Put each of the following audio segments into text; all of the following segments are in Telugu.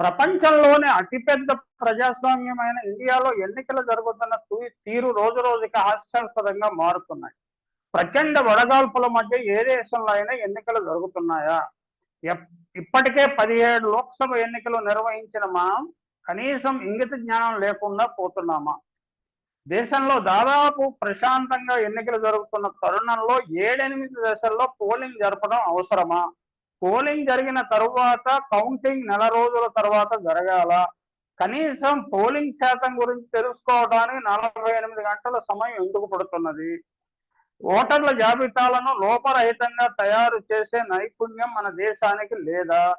ప్రపంచంలోనే అతిపెద్ద ప్రజాస్వామ్యమైన ఇండియాలో ఎన్నికలు జరుగుతున్న తీరు రోజు రోజుకి హాస్యాస్పదంగా మారుతున్నాయి. ప్రచండ వడగాల్పుల మధ్య ఏ దేశంలో అయినా ఎన్నికలు జరుగుతున్నాయా? ఎప్- ఇప్పటికే పదిహేడు లోక్సభ ఎన్నికలు నిర్వహించిన మనం కనీసం ఇంగిత జ్ఞానం లేకుండా పోతున్నామా? దేశంలో దాదాపు ప్రశాంతంగా ఎన్నికలు జరుగుతున్న తరుణంలో ఏడెనిమిది దశల్లో పోలింగ్ జరపడం అవసరమా? పోలింగ్ జరిగిన తరువాత కౌంటింగ్ నెల రోజుల తర్వాత జరగాల. కనీసం పోలింగ్ శాతం గురించి తెలుసుకోవడానికి నలభై ఎనిమిది గంటల సమయం ఎందుకు పడుతున్నది? ఓటర్ల జాబితాలను లోపరహితంగా తయారు చేసే నైపుణ్యం మన దేశానికి లేదా?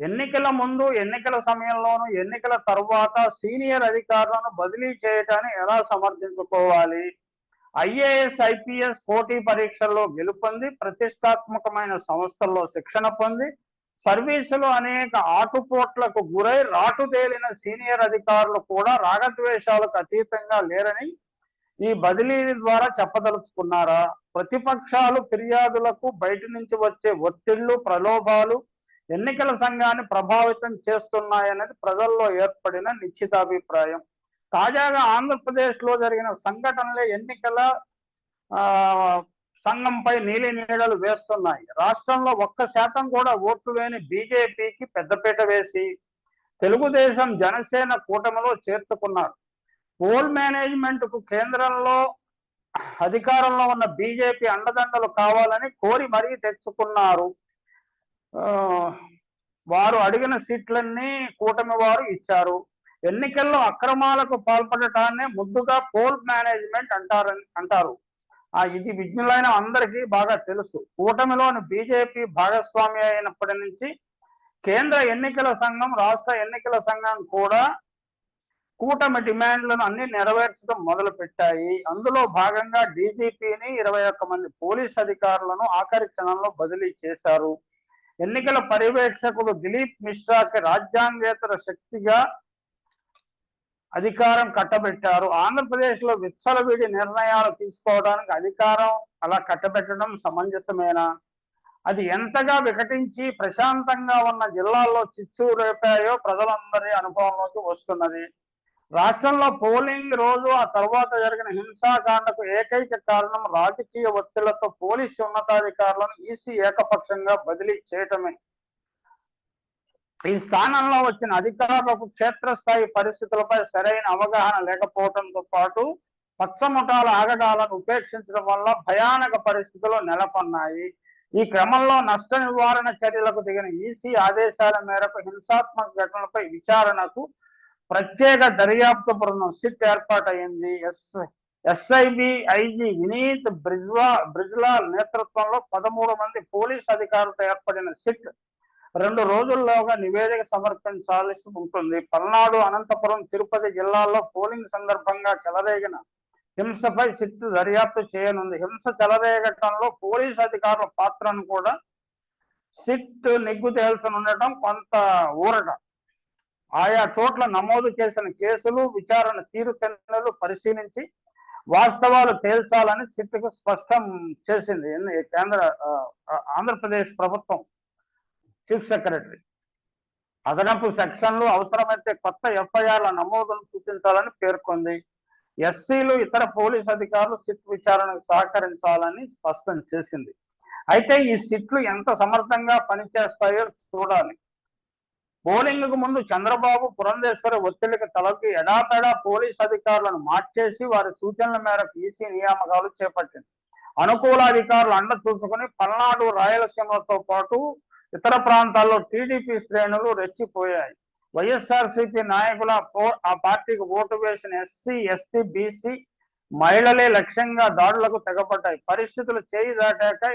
ఎన్నికల ముందు ఎన్నికల సమయంలోను ఎన్నికల తర్వాత సీనియర్ అధికారులను బదిలీ చేయటాన్ని ఎలా సమర్థించుకోవాలి? ఐఏఎస్ ఐపీఎస్ పోటీ పరీక్షల్లో గెలుపొంది ప్రతిష్టాత్మకమైన సంస్థల్లో శిక్షణ పొంది సర్వీసులు అనేక ఆటుపోట్లకు గురై రాటు తేలిన సీనియర్ అధికారులు కూడా రాగద్వేషాలకు అతీతంగా లేరని ఈ బదిలీ ద్వారా చెప్పదలుచుకున్నారా? ప్రతిపక్షాలు ఫిర్యాదులకు బయట నుంచి వచ్చే ఒత్తిళ్ళు ప్రలోభాలు ఎన్నికల సంఘాన్ని ప్రభావితం చేస్తున్నాయన్నది ప్రజల్లో ఏర్పడిన నిశ్చితాభిప్రాయం. తాజాగా ఆంధ్రప్రదేశ్లో జరిగిన సంఘటనలే ఎన్నికల సంఘంపై నీలి నీడలు వేస్తున్నాయి. రాష్ట్రంలో ఒక్క శాతం కూడా ఓట్లు లేని బీజేపీకి పెద్దపీట వేసి తెలుగుదేశం జనసేన కూటమిలో చేర్చుకున్నారు. పోల్ మేనేజ్మెంట్కు కేంద్రంలో అధికారంలో ఉన్న బీజేపీ అండదండలు కావాలని కోరి మరీ తెచ్చుకున్నారు. వారు అడిగిన సీట్లన్నీ కూటమి వారు ఇచ్చారు. ఎన్నికల్లో అక్రమాలకు పాల్పడటాన్ని ముద్దుగా పోల్ మేనేజ్మెంట్ అంటారని అంటారు. ఆ ఇది విజ్ఞులైన అందరికీ బాగా తెలుసు. కూటమిలోని బీజేపీ భాగస్వామి అయినప్పటి నుంచి కేంద్ర ఎన్నికల సంఘం రాష్ట్ర ఎన్నికల సంఘం కూడా కూటమి డిమాండ్లను అన్ని నెరవేర్చడం మొదలు పెట్టాయి అందులో భాగంగా డీజీపీని ఇరవై ఒక్క మంది పోలీస్ అధికారులను ఆఖరి క్షణంలో బదిలీ చేశారు. ఎన్నికల పర్యవేక్షకుడు దిలీప్ మిశ్రాకి రాజ్యాంగేతర శక్తిగా అధికారం కట్టబెట్టారు. ఆంధ్రప్రదేశ్లో విచ్చలవిడి నిర్ణయాలు తీసుకోవడానికి అధికారం అలా కట్టబెట్టడం సమంజసమేనా? అది ఎంతగా వికటించి ప్రశాంతంగా ఉన్న జిల్లాల్లో చిచ్చు రేపాయో ప్రజలందరి అనుభవంలోకి వస్తున్నది. రాష్ట్రంలో పోలింగ్ రోజు ఆ తర్వాత జరిగిన హింసాకాండకు ఏకైక కారణం రాజకీయ ఒత్తిళ్ళతో పోలీసు ఉన్నతాధికారులను ఈసీ ఏకపక్షంగా బదిలీ చేయటమే. ఈ స్థానంలో వచ్చిన అధికారులకు క్షేత్రస్థాయి పరిస్థితులపై సరైన అవగాహన లేకపోవడంతో పాటు పచ్చముఠాల ఆగడాలను ఉపేక్షించడం వల్ల భయానక పరిస్థితులు నెలకొన్నాయి. ఈ క్రమంలో నష్ట నివారణ చర్యలకు దిగిన ఈసీ ఆదేశాల మేరకు హింసాత్మక ఘటనలపై విచారణకు ప్రత్యేక దర్యాప్తు బృందం సిట్ ఏర్పాటైంది ఎస్ ఎస్ఐబి ఐజీ వినీత్ బ్రిజ్వా బ్రిజ్లాల్ నేతృత్వంలో పదమూడు మంది పోలీస్ అధికారులతో ఏర్పడిన సిట్ రెండు రోజుల్లోగా నివేదిక సమర్పించాల్సి ఉంటుంది. పల్నాడు అనంతపురం తిరుపతి జిల్లాల్లో పోలింగ్ సందర్భంగా చెలరేగిన హింసపై సిట్ దర్యాప్తు చేయనుంది. హింస చెలరేగటంలో పోలీస్ అధికారుల పాత్రను కూడా సిట్ నిగ్గు తేల్చనుండటం కొంత ఊరట. ఆయా చోట్ల నమోదు చేసిన కేసులు విచారణ తీరుతెన్నులు పరిశీలించి వాస్తవాలు తేల్చాలని సిట్కు స్పష్టం చేసింది. కేంద్ర ఆంధ్రప్రదేశ్ ప్రభుత్వం చీఫ్ సెక్రటరీ. అదనపు సెక్షన్లు అవసరమైతే కొత్త ఎఫ్ఐఆర్ల నమోదును సూచించాలని పేర్కొంది. ఎస్సీలు ఇతర పోలీస్ అధికారులు సిట్ విచారణకు సహకరించాలని స్పష్టం చేసింది. అయితే ఈ సిట్లు ఎంత సమర్థంగా పనిచేస్తాయో చూడాలి. పోలింగ్కు ముందు చంద్రబాబు పురంధేశ్వరి ఒత్తిడికి తలకి ఎడాపెడా పోలీస్ అధికారులను మార్చేసి వారి సూచనల మేరకు ఈసీ నియామకాలు చేపట్టింది. అనుకూల అధికారులు అండ చూసుకుని పల్నాడు రాయలసీమలతో పాటు ఇతర ప్రాంతాల్లో టీడీపీ శ్రేణులు రెచ్చిపోయాయి. వైఎస్ఆర్సీపీ నాయకుల పో- ఆ పార్టీకి ఓటు వేసిన ఎస్సీ ఎస్టీ బీసీ మహిళలే లక్ష్యంగా దాడులకు తెగపడ్డాయి. పరిస్థితులు చేయి దాటాక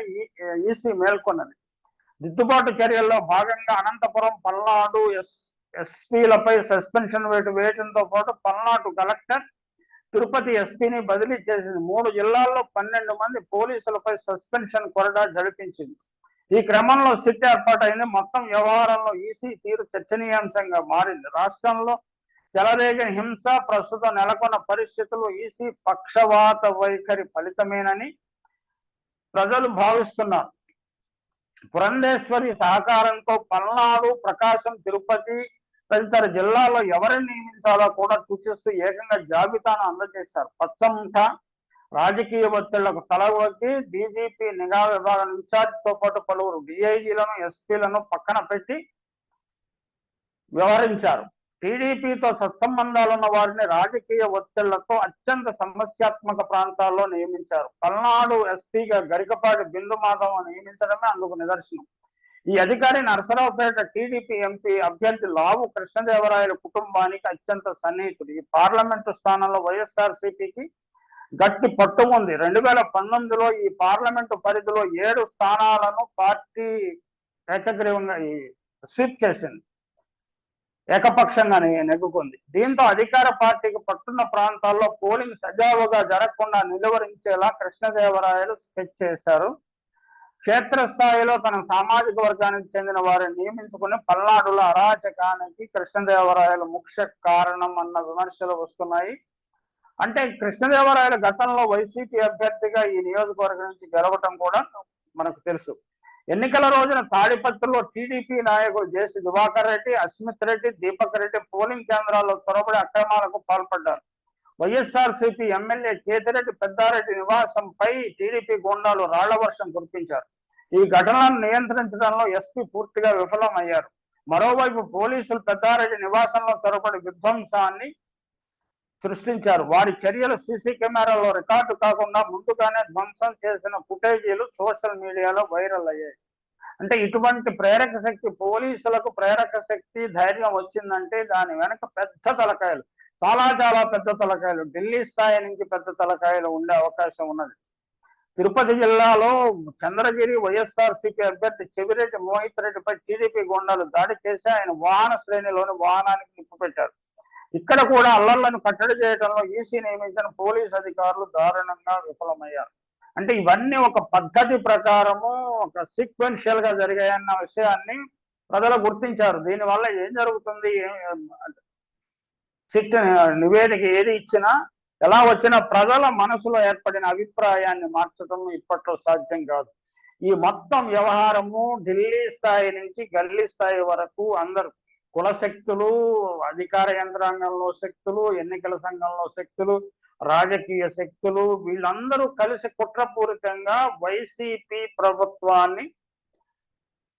ఈసీ మేల్కొన్నది. దిద్దుబాటు చర్యల్లో భాగంగా అనంతపురం పల్నాడు ఎస్ ఎస్పీలపై సస్పెన్షన్ వేటు వేయడంతో పాటు పల్నాడు కలెక్టర్ తిరుపతి ఎస్పీని బదిలీ చేసింది. మూడు జిల్లాల్లో పన్నెండు మంది పోలీసులపై సస్పెన్షన్ కొరడా జరిపించింది. ఈ క్రమంలో సిట్ ఏర్పాటైంది. మొత్తం వ్యవహారంలో ఈసీ తీరు చర్చనీయాంశంగా మారింది. రాష్ట్రంలో చెలరేగిన హింస ప్రస్తుతం నెలకొన్న పరిస్థితులు ఈసీ పక్షవాత వైఖరి ఫలితమేనని ప్రజలు భావిస్తున్నారు. పురంధేశ్వరి సహకారంతో పల్నాడు ప్రకాశం తిరుపతి తదితర జిల్లాలో ఎవరిని నియమించాలో కూడా సూచిస్తూ ఏకంగా జాబితాను అందజేశారు. పచ్చంట రాజకీయ ఒత్తిళ్ళకు తలవొగ్గి డీజీపీ నిఘా విభాగం ఇన్ఛార్జ్తో పాటు పలువురు డిఐజీలను ఎస్పీలను పక్కన పెట్టి వ్యవహరించారు. టీడీపీతో సత్సంబంధాలున్న వారిని రాజకీయ ఒత్తిళ్ళతో అత్యంత సమస్యాత్మక ప్రాంతాల్లో నియమించారు. పల్నాడు ఎస్పీగా గరికపాటి బిందు మాధవ్ నియమించడమే అందుకు నిదర్శనం. ఈ అధికారి నరసరావుపేట టీడీపీ ఎంపీ అభ్యర్థి లావు కృష్ణదేవరాయల కుటుంబానికి అత్యంత సన్నిహితుడు. ఈ పార్లమెంటు స్థానంలో వైఎస్ఆర్ సిపికి గట్టి పట్టు ఉంది. రెండు వేల పంతొమ్మిదిలో ఈ పార్లమెంటు పరిధిలో ఏడు స్థానాలను పార్టీ ఏకగ్రీవంగా ఈ స్వీప్ చేసింది. ఏకపక్షంగానే నెగ్గుకుంది. దీంతో అధికార పార్టీకి పట్టున్న ప్రాంతాల్లో పోలింగ్ సజావుగా జరగకుండా నిలువరించేలా కృష్ణదేవరాయలు స్కెచ్ చేశారు. క్షేత్రస్థాయిలో తన సామాజిక వర్గానికి చెందిన వారిని నియమించుకుని పల్నాడులో అరాచకానికి కృష్ణదేవరాయలు ముఖ్య కారణం అన్న విమర్శలు వస్తున్నాయి. అంటే కృష్ణదేవరాయల గతంలో వైసీపీ అభ్యర్థిగా ఈ నియోజకవర్గం నుంచి గెలవటం కూడా మనకు తెలుసు. ఎన్నికల రోజున తాడిపత్రిలో టీడీపీ నాయకులు జేసీ దివాకర్ రెడ్డి అస్మిత్ రెడ్డి దీపక్ రెడ్డి పోలింగ్ కేంద్రాల్లో చొరబడి అక్రమాలకు పాల్పడ్డారు. YSR CP MLA Kethireddy Peddareddy నివాసంపై TDP గుండాలు రాళ్ళ వర్షం కురిపించారు. ఈ ఘటనలను నియంత్రించడంలో ఎస్పీ పూర్తిగా విఫలమయ్యారు. మరోవైపు పోలీసులు పెద్దారెడ్డి నివాసంలో చొరబడి విధ్వంసాన్ని సృష్టించారు. వారి చర్యలు సీసీ కెమెరాలో రికార్డు కాకుండా ముందుగానే ధ్వంసం చేసిన ఫుటేజీలు సోషల్ మీడియాలో వైరల్ అయ్యాయి. అంటే ఇటువంటి ప్రేరక శక్తి పోలీసులకు ప్రేరక శక్తి ధైర్యం వచ్చిందంటే దాని వెనక పెద్ద తలకాయలు చాలా చాలా పెద్ద తలకాయలు ఢిల్లీ స్థాయి నుంచి పెద్ద తలకాయలు ఉండే అవకాశం ఉన్నది. తిరుపతి జిల్లాలో చంద్రగిరి వైఎస్ఆర్ సిపి అభ్యర్థి చెవిరెడ్డి మోహిత్ రెడ్డిపై టీడీపీ గుండాలు దాడి చేసి ఆయన వాహన శ్రేణిలోని వాహనానికి నిప్పుపెట్టారు ఇక్కడ కూడా అల్లర్లను కట్టడి చేయడంలో ఈసీ నియమించిన పోలీస్ అధికారులు దారుణంగా విఫలమయ్యారు. అంటే ఇవన్నీ ఒక పద్ధతి ప్రకారము ఒక సీక్వెన్షియల్గా జరిగాయన్న విషయాన్ని ప్రజలు గుర్తించారు. దీనివల్ల ఏం జరుగుతుంది? ఏం- సిట్ నివేదిక ఏది ఇచ్చినా ఎలా వచ్చినా ప్రజల మనసులో ఏర్పడిన అభిప్రాయాన్ని మార్చడం ఇప్పట్లో సాధ్యం కాదు. ఈ మొత్తం వ్యవహారము ఢిల్లీ స్థాయి నుంచి గల్లీ స్థాయి వరకు అందరు కుల శక్తులు అధికార యంత్రాంగంలో శక్తులు ఎన్నికల సంఘంలో శక్తులు రాజకీయ శక్తులు వీళ్ళందరూ కలిసి కుట్రపూరితంగా వైసీపీ ప్రభుత్వాన్ని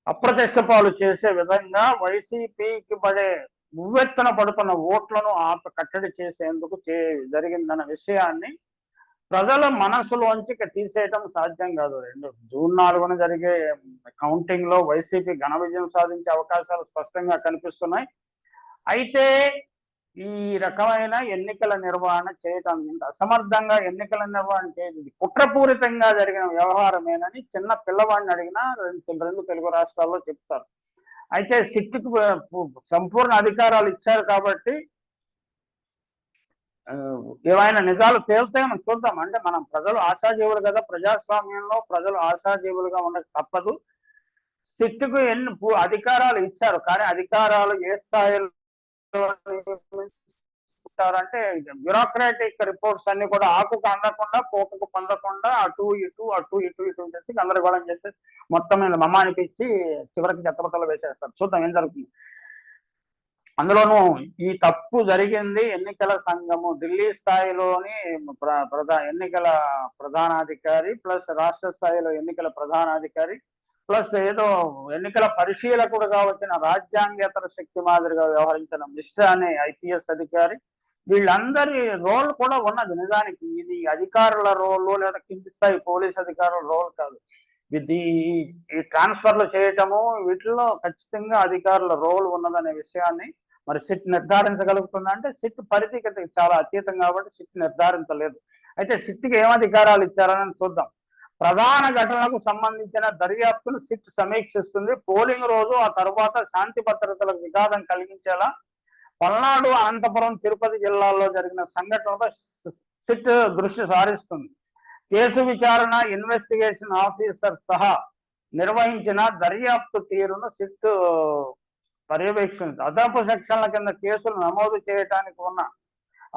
అప్రతిష్ట పాలు చేసే విధంగా వైసీపీకి పడే ఉవ్వెత్తన పడుతున్న ఓట్లను ఆప కట్టడి చేసేందుకు చే జరిగిందన్న విషయాన్ని ప్రజల మనసులోంచి తీసేయటం సాధ్యం కాదు. రెండు జూన్ నాలుగున జరిగే కౌంటింగ్లో వైసీపీ ఘన విజయం సాధించే అవకాశాలు స్పష్టంగా కనిపిస్తున్నాయి. అయితే ఈ రకమైన ఎన్నికల నిర్వహణ చేయటం ఇంత అసమర్థంగా ఎన్నికల నిర్వహణ చేయదు కుట్రపూరితంగా జరిగిన వ్యవహారమేనని చిన్న పిల్లవాడిని అడిగినా రెండు రెండు తెలుగు రాష్ట్రాల్లో చెప్తారు. అయితే సిట్కు సంపూర్ణ అధికారాలు ఇచ్చారు కాబట్టి ఏవైనా నిజాలు తేలితే మనం చూద్దాం. అంటే మనం ప్రజలు ఆశాజీవులు కదా ప్రజాస్వామ్యంలో ప్రజలు ఆశాజీవులుగా ఉండక తప్పదు. సిట్టుకు ఎన్ని అధికారాలు ఇచ్చారు కానీ అధికారాలు ఏ స్థాయిలో అంటే బ్యూరోక్రాటిక్ రిపోర్ట్స్ అన్ని కూడా ఆకుకు అందకుండా పోకకు పొందకుండా అటు ఇటు అటు ఇటు ఇటు చేసి గందరగోళం చేసి మొత్తం మీద మమ్మ అనిపించి చివరికి చెత్తపట్టలు వేసేస్తారు. చూద్దాం ఏం జరుగుతుంది. అందులోనూ ఈ తప్పు జరిగింది ఎన్నికల సంఘము ఢిల్లీ స్థాయిలోని ప్రధా ఎన్నికల ప్రధానాధికారి ప్లస్ రాష్ట్ర స్థాయిలో ఎన్నికల ప్రధానాధికారి ప్లస్ ఏదో ఎన్నికల పరిశీలకుడుగా వచ్చిన రాజ్యాంగేతర శక్తి మాదిరిగా వ్యవహరించిన మిశ్రా అనే ఐపీఎస్ అధికారి. వీళ్ళందరి రోల్ కూడా ఉన్నది నిజానికి. ఇది అధికారుల రోల్ లేదా కింది స్థాయి పోలీస్ అధికారుల రోల్ కాదు. ఇది ఈ- ఈ ట్రాన్స్ఫర్లు చేయటము వీటిలో ఖచ్చితంగా అధికారుల రోల్ ఉన్నదనే విషయాన్ని మరి సిట్ నిర్ధారించగలుగుతుందా అంటే సిట్ పరిధి చాలా అతీతం కాబట్టి సిట్ నిర్ధారించలేదు. అయితే సిట్కి ఏం అధికారాలు ఇచ్చారని చూద్దాం. ప్రధాన ఘటనలకు సంబంధించిన దర్యాప్తును సిట్ సమీక్షిస్తుంది. పోలింగ్ రోజు ఆ తర్వాత శాంతి భద్రతలకు విఘాతం కలిగించేలా పల్నాడు అనంతపురం తిరుపతి జిల్లాల్లో జరిగిన సంఘటనలపై సిట్ దృష్టి సారిస్తుంది. కేసు విచారణ ఇన్వెస్టిగేషన్ ఆఫీసర్ సహా నిర్వహించిన దర్యాప్తు తీరును సిట్ పర్యవేక్షించు అదనపు సెక్షన్ల కింద కేసులు నమోదు చేయడానికి ఉన్న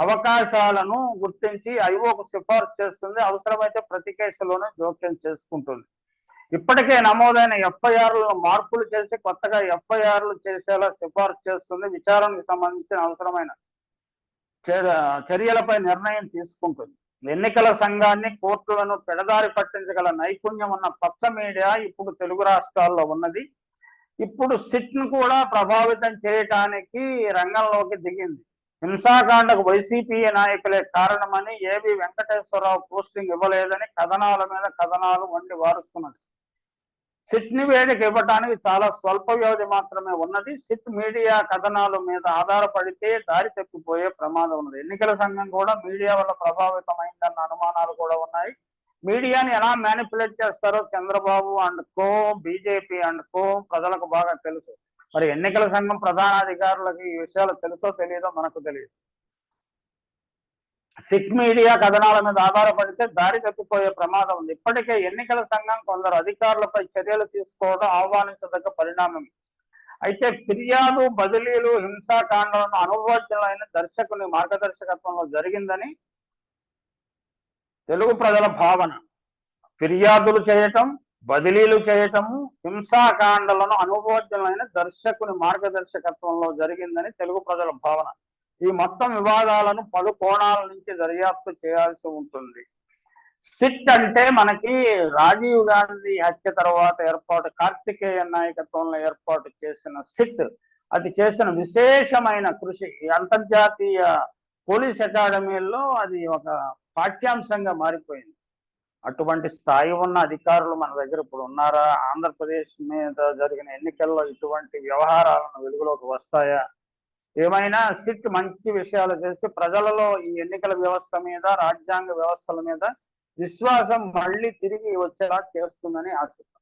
అవకాశాలను గుర్తించి ఐఓకు సిఫార్సు చేస్తుంది. అవసరమైతే ప్రతి కేసులోనే జోక్యం చేసుకుంటుంది. ఇప్పటికే నమోదైన ఎఫ్ఐఆర్లను మార్పులు చేసి కొత్తగా ఎఫ్ఐఆర్లు చేసేలా సిఫార్సు చేస్తుంది. విచారణకు సంబంధించిన అవసరమైన చర్యలపై నిర్ణయం తీసుకుంటుంది. ఎన్నికల సంఘాన్ని కోర్టులను పెడదారి పట్టించగల నైపుణ్యం ఉన్న పచ్చ మీడియా ఇప్పుడు తెలుగు రాష్ట్రాల్లో ఉన్నది. ఇప్పుడు సిట్ను కూడా ప్రభావితం చేయటానికి రంగంలోకి దిగింది. హింసాకాండకు వైసీపీ నాయకులే కారణమని ఏబి వెంకటేశ్వరరావు పోస్టింగ్ ఇవ్వలేదని కథనాల మీద కథనాలు వండి వారుస్తున్నది సిట్ నివేదిక ఇవ్వటానికి చాలా స్వల్ప వ్యవధి మాత్రమే ఉన్నది. సిట్ మీడియా కథనాల మీద ఆధారపడితే దారి తప్పిపోయే ప్రమాదం ఉన్నది. ఎన్నికల సంఘం కూడా మీడియా వల్ల ప్రభావితమైందన్న అనుమానాలు కూడా ఉన్నాయి. మీడియాని ఎలా మేనిపులేట్ చేస్తారో Chandrababu and co BJP and co ప్రజలకు బాగా తెలుసు. మరి ఎన్నికల సంఘం ప్రధానాధికారులకు ఈ విషయాలు తెలుసో తెలియదో మనకు తెలియదు. సిక్ మీడియా కథనాల మీద ఆధారపడితే దారి తప్పిపోయే ప్రమాదం ఉంది. ఇప్పటికే ఎన్నికల సంఘం కొందరు అధికారులపై చర్యలు తీసుకోవడం ఆహ్వానించదగ్గ పరిణామం. అయితే ఫిర్యాదు బదిలీలు హింసాకాండలను అనుభవజ్ఞులైన దర్శకుని మార్గదర్శకత్వంలో జరిగిందని తెలుగు ప్రజల భావన. ఫిర్యాదులు చేయటం బదిలీలు చేయటము హింసాకాండలను అనుభవజ్ఞులైన దర్శకుని మార్గదర్శకత్వంలో జరిగిందని తెలుగు ప్రజల భావన. ఈ మొత్తం వివాదాలను పలు కోణాల నుంచి దర్యాప్తు చేయాల్సి ఉంటుంది. సిట్ అంటే మనకి రాజీవ్ గాంధీ హత్య తర్వాత ఏర్పాటు కార్తికేయ నాయకత్వంలో ఏర్పాటు చేసిన సిట్. అది చేసిన విశేషమైన కృషి అంతర్జాతీయ పోలీస్ అకాడమీలో అది ఒక పాఠ్యాంశంగా మారిపోయింది. అటువంటి స్థాయి ఉన్న అధికారులు మన దగ్గర ఇప్పుడు ఉన్నారా? ఆంధ్రప్రదేశ్ మీద జరిగిన ఎన్నికల్లో ఇటువంటి వ్యవహారాలను వెలుగులోకి వస్తాయా? ఏమైనా సిట్ మంచి విషయాలు చేసి ప్రజలలో ఈ ఎన్నికల వ్యవస్థ మీద రాజ్యాంగ వ్యవస్థల మీద విశ్వాసం మళ్ళీ తిరిగి వచ్చేలా చేస్తుందని ఆశిస్తాం